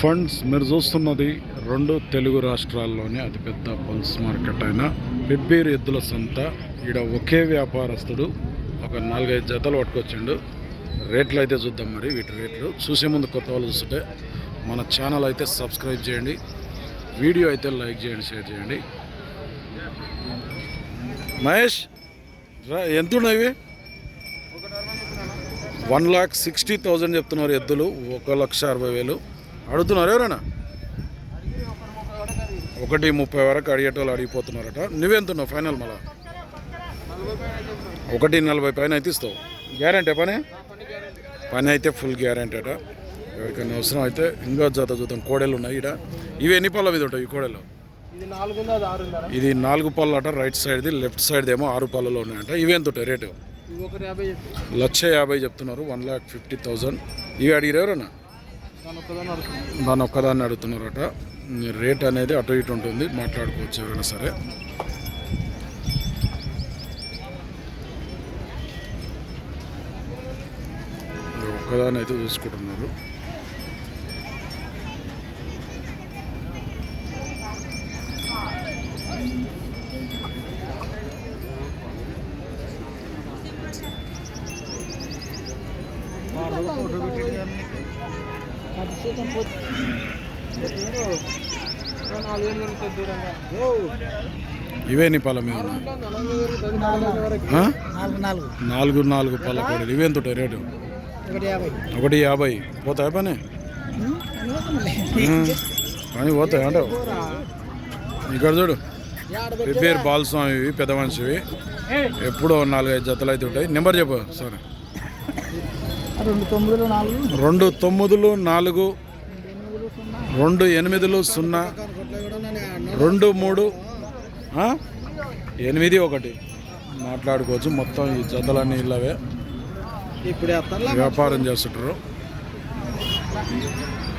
Funds మీరు చూస్తున్నది రెండు తెలుగు రాష్ట్రాల్లోని అతిపెద్ద పల్స్ మార్కెట్ అయిన పెబ్బేరు ఎద్దుల సంత. ఈడ ఒకే వ్యాపారస్తుడు ఒక నాలుగైదు జతలు పట్టుకొచ్చిండు. రేట్లు అయితే చూద్దాం మరి వీటి రేట్లు. చూసే ముందు కొత్త వాళ్ళు చూస్తుంటే మన ఛానల్ అయితే సబ్స్క్రైబ్ చేయండి. వీడియో అయితే లైక్ చేయండి షేర్ చేయండి. మహేష్ ఎంత ఉన్నాయి వన్ లాక్ సిక్స్టీ థౌజండ్ చెప్తున్నారు ఎద్దులు. ఒక లక్ష అరవై వేలు. అడుగుతున్నారు ఎవరైనా? ఒకటి ముప్పై వరకు అడిగేటోళ్ళు అడిగిపోతున్నారట. నువ్వెంతున్నావు ఫైనల్ మళ్ళా? ఒకటి నలభై పైన అయితే ఇస్తావు. గ్యారంటీ పని? పని అయితే ఫుల్ గ్యారంటీ అట. ఎవరికైనా అవసరం అయితే ఇంకా జత చూద్దాం కోడలు ఉన్నాయి ఇక్కడ ఇవి ఎన్ని పళ్ళ మీద ఉంటాయి ఈ కోడలు? ఇది నాలుగు పళ్ళు అట రైట్ సైడ్ది లెఫ్ట్ సైడ్ ఏమో ఆరు పళ్ళలో ఉన్నాయంట. ఇవి ఎంత ఉంటాయి రేటు? లక్ష యాభై చెప్తున్నారు వన్ లాక్ ఫిఫ్టీ థౌజండ్ ఇవి అడిగారు ఎవరన్నా దాని ఒక్కదాన్ని అడుగుతున్నారట. రేట్ అనేది అటు ఇటు ఉంటుంది. మాట్లాడుకోవచ్చు ఎవరైనా సరే. ఒక్కదాన్ని అయితే చూసుకుంటున్నారు. దూరంగా ఇవే నీ పది నాలుగు? నాలుగు పళ్ళ కోడలు ఇవేంత ఉంటాయి రేటు? ఒకటి యాభై. పోతాయి పని. పని పోతాయి అంటే? ఇక్కడ చూడు. ఈ పేరు బాలస్వామి ఇవి పెద్ద మనిషివి ఎప్పుడో నాలుగైదు జతలు అయితే ఉంటాయి. నెంబర్ చెప్పు సరే. రెండు తొమ్మిదిలో నాలుగు. రెండు తొమ్మిదిలు నాలుగు రెండు ఎనిమిదిలు సున్నా రెండు మూడు? ఎనిమిది ఒకటి. మాట్లాడుకోవచ్చు. మొత్తం ఈ జతలన్నీ ఇళ్ళవే ఇప్పుడు వ్యాపారం చేస్తుంటారు.